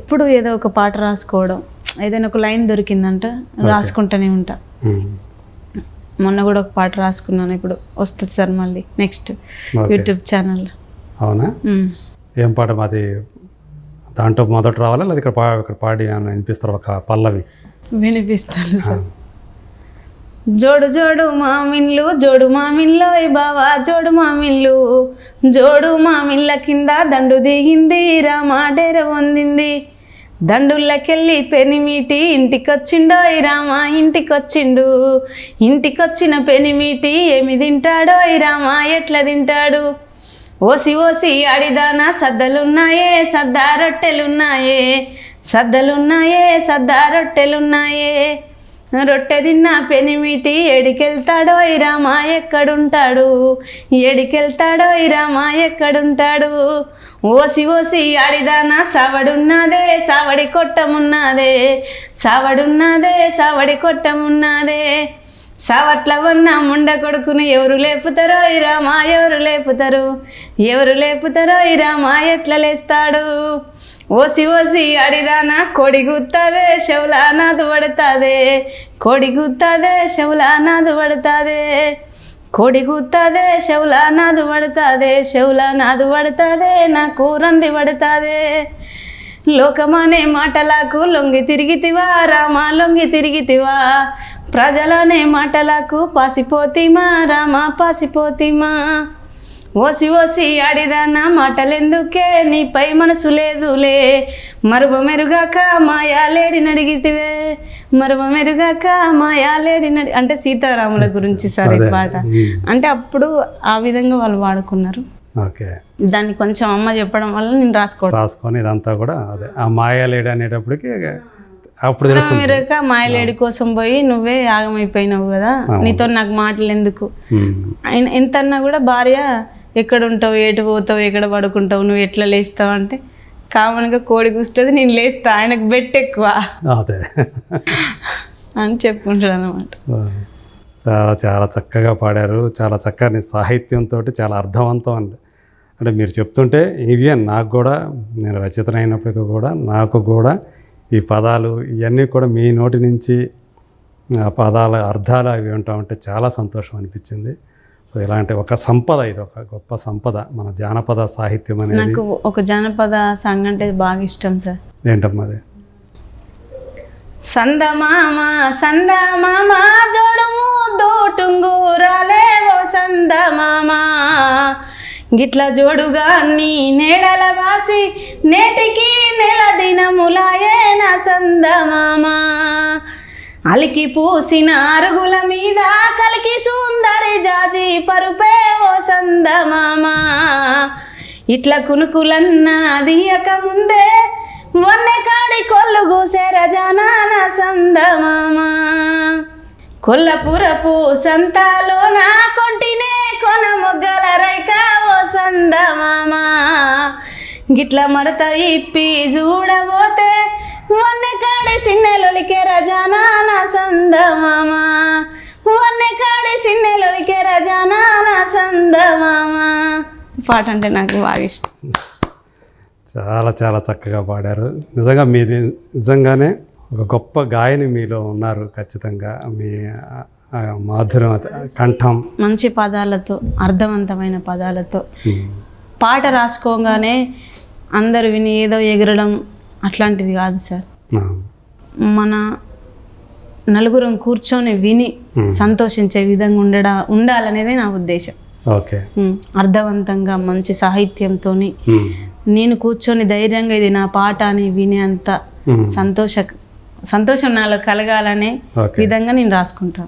ఎప్పుడు ఏదో ఒక పాట రాసుకోవడం ఏదైనా ఒక లైన్ దొరికిందంట రాసుకుంటూనే ఉంటా. మొన్న కూడా ఒక పాట రాసుకున్నాను ఇప్పుడు వస్తుంది సార్ మళ్ళీ నెక్స్ట్. YouTube channel. అవునా? ఏం పాట మాది? దాంట్లో మొదట రావాలా లేదా ఇక్కడ పా ఇక్కడ పాడి వినిపిస్తారు ఒక పల్లవి? వినిపిస్తాను సార్. జోడు జోడు మామిన్లు జోడు మామిన్లో బావా జోడు మామిన్లు. జోడు మామిన్ల కింద దండు దిగింది రామాడేర పొందింది. దండుల్లకెళ్ళి పెనిమిటి ఇంటికొచ్చిండో రామా ఇంటికొచ్చిండు. ఇంటికొచ్చిన పెనిమిటి ఏమి తింటాడో రామా ఎట్లా తింటాడు? ఓసి ఓసి అడిదానా సద్దలున్నాయే సద్దా రొట్టెలున్నాయే. సద్దలున్నాయే సద్దా రొట్టెలున్నాయే. రొట్టె తిన్న పెనిమిటి ఎడికెళ్తాడో ఇరామా ఎక్కడుంటాడు? ఎడికెళ్తాడో ఇరామా ఎక్కడుంటాడు? ఓసి ఓసి అడిదానా సవడున్నదే సవడి కొట్టమున్నదే సవడున్నదే సవడి కొట్టమున్నదే. సవట్ల ఉన్న ముండ కొడుకుని ఎవరు లేపుతారో ఇరామా ఎవరు లేపుతారు? ఎవరు లేపుతారో ఇరామా రామా ఎట్లా లేస్తాడు? ఓసి ఓసి అడిదానా కోడి గుత్తదే శవులా నాదు పడతాదే కోడి గుత్తదే శవులా నాదు పడతాదే కోడి గుత్తదే శవులా నాదు పడతాదే శవులా నాదు పడతాదే నా కూరంది పడతాదే. లోకమనే మాటలకు లొంగి తిరిగితివా రామా లొంగి తిరిగితివా. ప్రజలనే మాటలకు పాసిపోతిమా రామా పాసిపోతిమా. ఓసి ఓసి ఆడిదానా మాటలెందుకే? నీపై మనసు లేదులే. మరువ మెరుగాక మాయాలేడి నడిగితివే మరువ మెరుగాక మాయాలేడి నడి అంటే సీతారాముల గురించి సార్ ఈ. పాట. అంటే అప్పుడు ఆ విధంగా వాళ్ళు వాడుకున్నారు. ఓకే. దాన్ని కొంచెం అమ్మ చెప్పడం వల్ల నేను రాసుకోవడం. రాసుకొని ఇదంతా కూడా అదే. ఆ మాయాలేడు అనేటప్పటికి అప్పుడు మీరక మాయలేడి కోసం పోయి నువ్వే ఆగమైపోయినావు కదా. నీతో నాకు మాటలు ఎందుకు. ఆయన ఎంతన్నా కూడా భార్య ఎక్కడ ఉంటావు ఏటు పోతావు ఎక్కడ పడుకుంటావు నువ్వు ఎట్లా లేస్తావు అంటే కామన్గా కోడి కూస్తుంది నేను లేస్తా ఆయనకు బెట్ ఎక్కువ. అని చెప్పుకుంటాడు అనమాట చాలా చాలా చక్కగా పాడారు. చాలా చక్కని సాహిత్యంతో చాలా అర్థవంతం అండి. అంటే మీరు చెప్తుంటే ఇవి నాకు కూడా నేను రచయితన అయినప్పటికీ కూడా నాకు కూడా ఈ పదాలు ఇవన్నీ కూడా మీ నోటి నుంచి ఆ పదాల అర్థాలు అవి వింటా ఉంటే చాలా సంతోషం అనిపించింది. సో ఇలాంటి ఒక సంపద ఇది ఒక గొప్ప సంపద మన జానపద సాహిత్యం అనేది. నాకు ఒక జానపద సాంగ్ అంటే బాగా ఇష్టం సార్. ఏంటమ్మా అది? సందమామ సందమామ జోడుము దోటుంగురాలే ఓ సందమామ. గిట్ల జోడుగా నీ నేడల వాసి నేటికి నెల దినములాయే నా సందమామ. అలికి పూసిన అరుగుల మీద కలికి సుందరి జాజి పరుపే ఓ సందమామ. ఇట్లా కునుకులన్నా దియక ముందే వన్నె కాడి కొల్లు గూసే రజానాన సందమామ. కొల్లపురపు సంతాలో నా కొంటినే కొన మొగ్గల రైక ఓ సందమామ. గిట్ల మరత ఇప్పి చూడబోతే వన్నె కాడి సిన్నెలొలికే రజానాన సందమామ. సందమామ. పాట అంటే నాకు బాగా ఇష్టం. చాలా చాలా చక్కగా పాడారు. నిజంగా మీది నిజంగానే ఒక గొప్ప గాయని మీలో ఉన్నారు ఖచ్చితంగా. మీ మాధుర్యం కంఠం. మంచి పదాలతో అర్థవంతమైన పదాలతో. పాట రాసుకోగానే అందరు విని ఏదో ఎగరడం అట్లాంటిది కాదు సార్. మన నలుగురం కూర్చొని విని సంతోషించే విధంగా ఉండడా ఉండాలనేదే నా ఉద్దేశం. అర్థవంతంగా మంచి సాహిత్యంతో నేను కూర్చొని ధైర్యంగా ఇది నా పాట అని వినేంత సంతోష సంతోషం నాలో కలగాలనే విధంగా నేను రాసుకుంటాను